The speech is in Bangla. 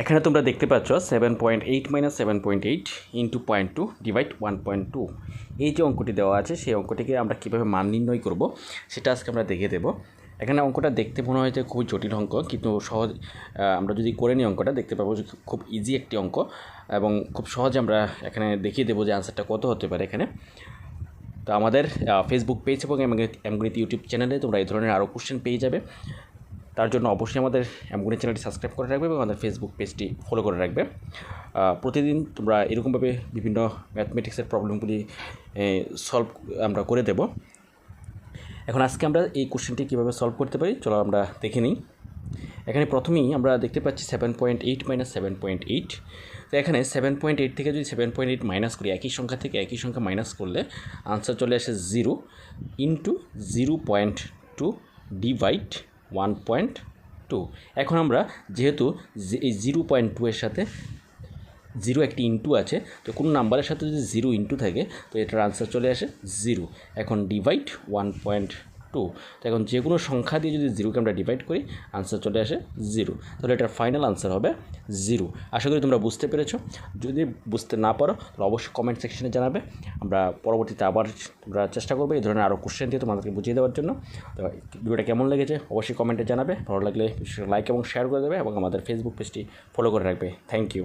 এখানে তোমরা দেখতে পাচ্ছ seven point eight minus seven point eight into point two divide one point two এই যে অঙ্কটি দেওয়া আছে, সেই অঙ্কটিকে আমরা কীভাবে মান নির্ণয় করব, সেটা আজকে আমরা দেখে দেবো। এখানে অঙ্কটা দেখতে মনে হয় যে খুবই জটিল অঙ্ক, কিন্তু সহজ আমরা যদি করে নিই অঙ্কটা, দেখতে পাবো খুব ইজি একটি অঙ্ক এবং খুব সহজে আমরা এখানে দেখিয়ে দেবো যে আনসারটা কত হতে পারে এখানে। তো আমাদের ফেসবুক পেজ এবং এমগণিত ইউটিউব চ্যানেলে তোমরা এই ধরনের আরও কোশ্চেন পেয়ে যাবে। তার জন্য অবশ্যই আমাদের এমগণিত চ্যানেলটি সাবস্ক্রাইব করে রাখবে এবং আমাদের ফেসবুক পেজটি ফলো করে রাখবে। প্রতিদিন তোমরা এরকমভাবে বিভিন্ন ম্যাথমেটিক্সের প্রবলেমগুলি সলভ আমরা করে দেব। এখন আজকে আমরা এই কোশ্চেনটি কীভাবে সলভ করতে পারি, চলো আমরা দেখে নিই। এখানে প্রথমেই আমরা দেখতে পাচ্ছি seven point eight minus seven point eight তো এখানে সেভেন পয়েন্ট এইট থেকে যদি সেভেন পয়েন্ট এইট মাইনাস করি, একই সংখ্যা থেকে একই সংখ্যা মাইনাস করলে আনসার চলে আসে zero into zero point two divide one point two এখন আমরা যেহেতু এই জিরো পয়েন্ট টু এর সাথে জিরো একটি ইন্টু আছে, তো কোনো নাম্বারের সাথে যদি জিরো ইন্টু থাকে, তো এটার আনসার চলে আসে জিরো এখন ডিভাইড ওয়ান পয়েন্ট টু তো এখন যে কোনো সংখ্যা দিয়ে যদি জিরোকে আমরা ডিভাইড করি আনসার চলে আসে জিরো তাহলে এটার ফাইনাল আনসার হবে জিরো আশা করি তোমরা বুঝতে পেরেছ। যদি বুঝতে না পারো, তাহলে অবশ্যই কমেন্ট সেকশনে জানাবে। আমরা পরবর্তীতে আবার আমরা চেষ্টা করব এই ধরনের আরও কোশ্চেন দিয়ে তোমাদেরকে বুঝিয়ে দেওয়ার জন্য। তো ভিডিওটা কেমন লেগেছে অবশ্যই কমেন্টে জানাবে। ভালো লাগলে লাইক এবং শেয়ার করে দেবে এবং আমাদের ফেসবুক পেজটি ফলো করে রাখবে। Thank you